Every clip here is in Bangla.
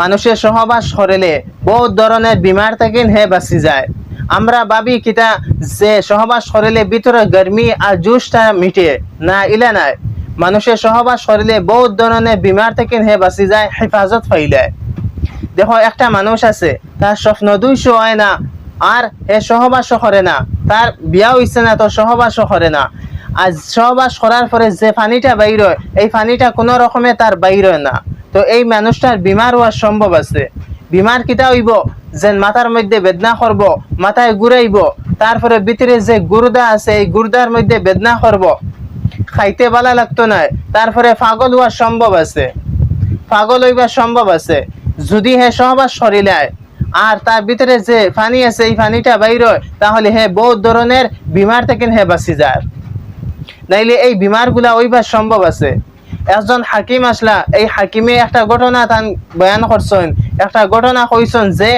মানুষের সহবাস করেলে বহুত ধরনের বিমার থেকে হে বাঁচি যায়। আমরা ভাবি কিতা যে সহবাস করিলে ভিতরে গরমি আর জুসটা মিটে, না ইলা নাই। মানুষের সহবাস করিলে বহুত ধরনের বিমার থেকে হে বাঁচি যায়, হেফাজত পাইলে দেখো, একটা মানুষ আছে, তার স্বপ্ন দুইশো হয় না, আর হে সহবাস করে না, তার বিয়া হইছে না, তো সহবাস করে না। আর সহবাস করার পরে যে পানিটা বাইর হয়, এই পানিটা কোনো রকমে তার বাইর হয় না। তো এই মানুষটার বিমার হওয়ার সম্ভব আছে। বিমার কিতা হইব যে মাথার মধ্যে বেদনা করব মাথায় ঘুরাইব তারপরে ভিতরে যে গুর্দা আছে, এই গুর্দার মধ্যে বেদনা করব খাইতে ভালো লাগতো না তারপরে পাগল হওয়ার সম্ভব আছে। পাগল হইবার সম্ভব আছে। যদি হে সহবাস সরিলায় আর তার ভিতরে যে পানি আছে, এই পানিটা বাইর তাহলে হে বহুত ধরনের বিমার থেকে হে বাঁচি যায়। নাইলে এই বিমারগুলা ওইবার সম্ভব আছে। একজন হাকিম আসলা, এই হাকিমে একটা ঘটনা তান বয়ান করছেন। একটা ঘটনা কইছেন যে,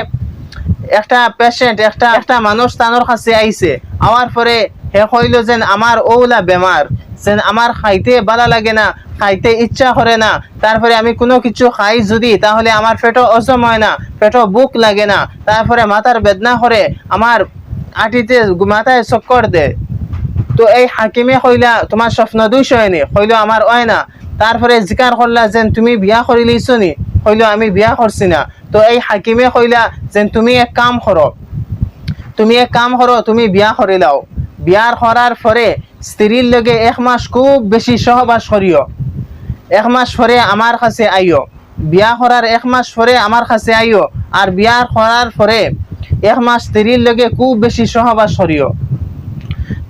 একটা পেশেন্ট একটা একটা মানুষ তানোর কাছে আইছে। আওয়ার পরে হে কইল যেন আমার ওলা বেমার, যেন আমার খাইতে ভালো লাগে না, খাইতে ইচ্ছা করে না। তারপরে আমি কোনো কিছু খাই যদি, তাহলে আমার পেটও অজম হয় না, পেটও বুক লাগে না। তারপরে মাথার বেদনা করে আমার আটিতে মাথায় চক্কর দেয়। তো এই হাকিমে কইলা, তোমার স্বপ্ন দুইশ হয়নি কইলো আমার হয় না। তারপরে জিকার করলা যেন তুমি বিয়া করে লিছো নি? কইলো, আমি বিয়া করছি না। তো এই হাকিমে কইলা যেন তুমি এক কাম করো তুমি এক কাম করো তুমি বিয়া করে লাও। বিয়ার করার পরে স্ত্রীর লগে এক মাস খুব বেশি সহবাস করিও এক মাস পরে আমার কাছে আইও। বিয়া করার এক মাস পরে আমার কাছে আইও। আর বিয়ার করার পরে এক মাস স্ত্রীর লগে খুব বেশি সহবাস করিও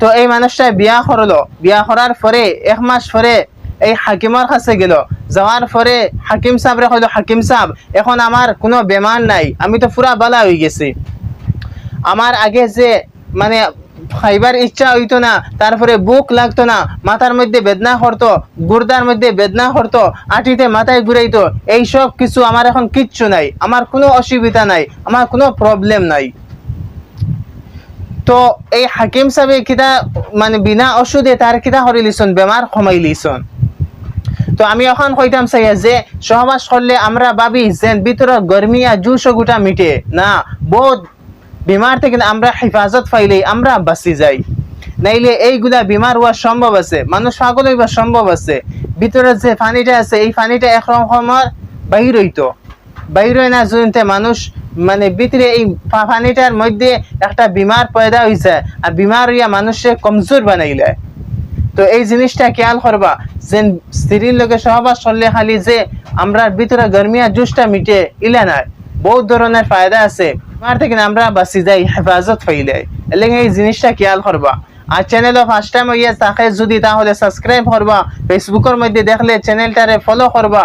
তো এই মানুষটা বিয়া করল বিয়া করার পরে এক মাস পরে এই হাকিমের কাছে গেল। যাওয়ার পরে হাকিম সাহেবরে কইলো হাকিম সাহেব এখন আমার কোনো বেমার নাই আমি তো পুরা বালা হয়ে গেছি। আমার আগে যে মানে খাইবার ইচ্ছা হইতো না তারপরে বুক লাগতো না মাথার মধ্যে বেদনা করতো গুর্দার মধ্যে বেদনা করতো আটিতে মাথায় ঘুরাইতো এইসব কিছু আমার এখন কিচ্ছু নাই আমার কোনো অসুবিধা নাই আমার কোনো প্রবলেম নাই। তো এই হাকিম সাহেবে কিতা মানে বিনা ওষুধে তার কিতা করে লিছন বেমার কমাই তো আমি এখন কইতাম চাই যে সহবাস করলে আমরা ভাবি যে ভিতরে গরমিয়া জুস গোটা মিটে। না, বহুত বিমার থেকে আমরা হেফাজত পাইলে আমরা বাঁচি যাই। নাইলে এইগুলা বিমার হওয়ার সম্ভব আছে, মানুষ পাগল হইবার সম্ভব আছে। ভিতরে যে পানিটা আছে, এই পানিটা একরকমের বাহির হইতো। হয় না জনিতে মানুষ মানে ভিতরে এই পানিটার মধ্যে একটা বিমার পয়দা হয়েছে আর বিমার হইয়া মানুষে কমজোর বানাইলে। তো এই জিনিসটা খেয়াল করবা স্ত্রীর লোকে সহবাস খালি যে আমরা ভিতরে গরমিয়া জুসটা মিটে ধরনের ফায়দা আছে। থেকে আমরা বাঁচি যাই, হেফাজত পাইলে এলে এই জিনিসটা খেয়াল করবা। আর চ্যানেলও ফার্স্ট টাইম হইয়া থাকে যদি, তাহলে সাবস্ক্রাইব করবা। ফেসবুকের মধ্যে দেখলে চ্যানেলটারে ফলো করবা।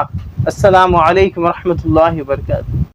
আসসালামু আলাইকুম রহমতুল্লাহ